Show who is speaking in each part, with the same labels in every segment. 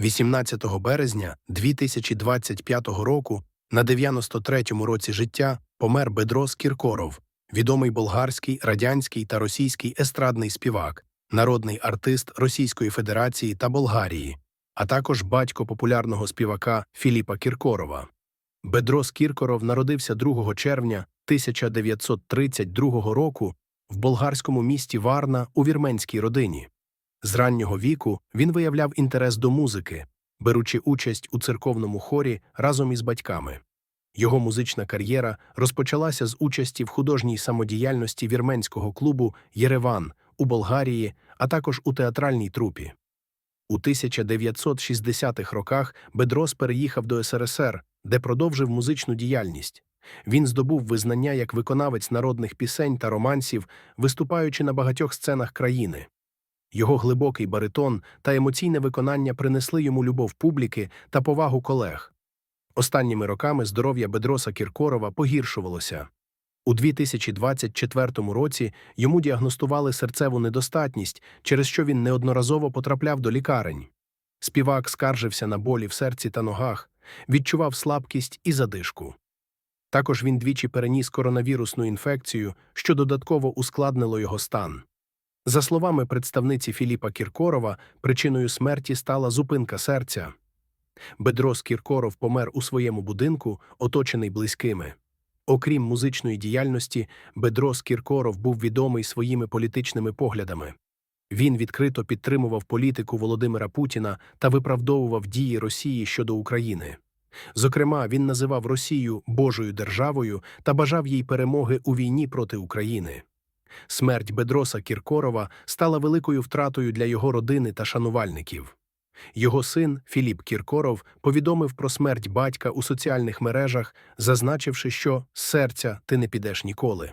Speaker 1: 18 березня 2025 року, на 93-му році життя, помер Бедрос Кіркоров, відомий болгарський, радянський та російський естрадний співак, народний артист Російської Федерації та Болгарії, а також батько популярного співака Філіпа Кіркорова. Бедрос Кіркоров народився 2 червня 1932 року в болгарському місті Варна у вірменській родині. З раннього віку він виявляв інтерес до музики, беручи участь у церковному хорі разом із батьками. Його музична кар'єра розпочалася з участі в художній самодіяльності вірменського клубу Єреван у Болгарії, а також у театральній трупі. У 1960-х роках Бедрос переїхав до СРСР, де продовжив музичну діяльність. Він здобув визнання як виконавець народних пісень та романсів, виступаючи на багатьох сценах країни. Його глибокий баритон та емоційне виконання принесли йому любов публіки та повагу колег. Останніми роками здоров'я Бедроса Кіркорова погіршувалося. У 2024 році йому діагностували серцеву недостатність, через що він неодноразово потрапляв до лікарень. Співак скаржився на болі в серці та ногах, відчував слабкість і задишку. Також він двічі переніс коронавірусну інфекцію, що додатково ускладнило його стан. За словами представниці Філіпа Кіркорова, причиною смерті стала зупинка серця. Бедрос Кіркоров помер у своєму будинку, оточений близькими. Окрім музичної діяльності, Бедрос Кіркоров був відомий своїми політичними поглядами. Він відкрито підтримував політику Володимира Путіна та виправдовував дії Росії щодо України. Зокрема, він називав Росію Божою державою та бажав їй перемоги у війні проти України. Смерть Бедроса Кіркорова стала великою втратою для його родини та шанувальників. Його син Філіп Кіркоров повідомив про смерть батька у соціальних мережах, зазначивши, що серця ти не підеш ніколи.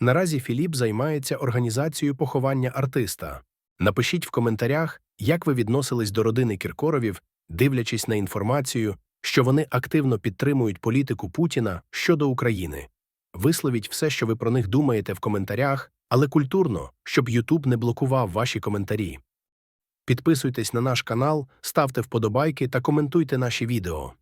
Speaker 1: Наразі Філіп займається організацією поховання артиста. Напишіть в коментарях, як ви відносились до родини Кіркоровів, дивлячись на інформацію, що вони активно підтримують політику Путіна щодо України. Висловіть все, що ви про них думаєте в коментарях, але культурно, щоб YouTube не блокував ваші коментарі. Підписуйтесь на наш канал, ставте вподобайки та коментуйте наші відео.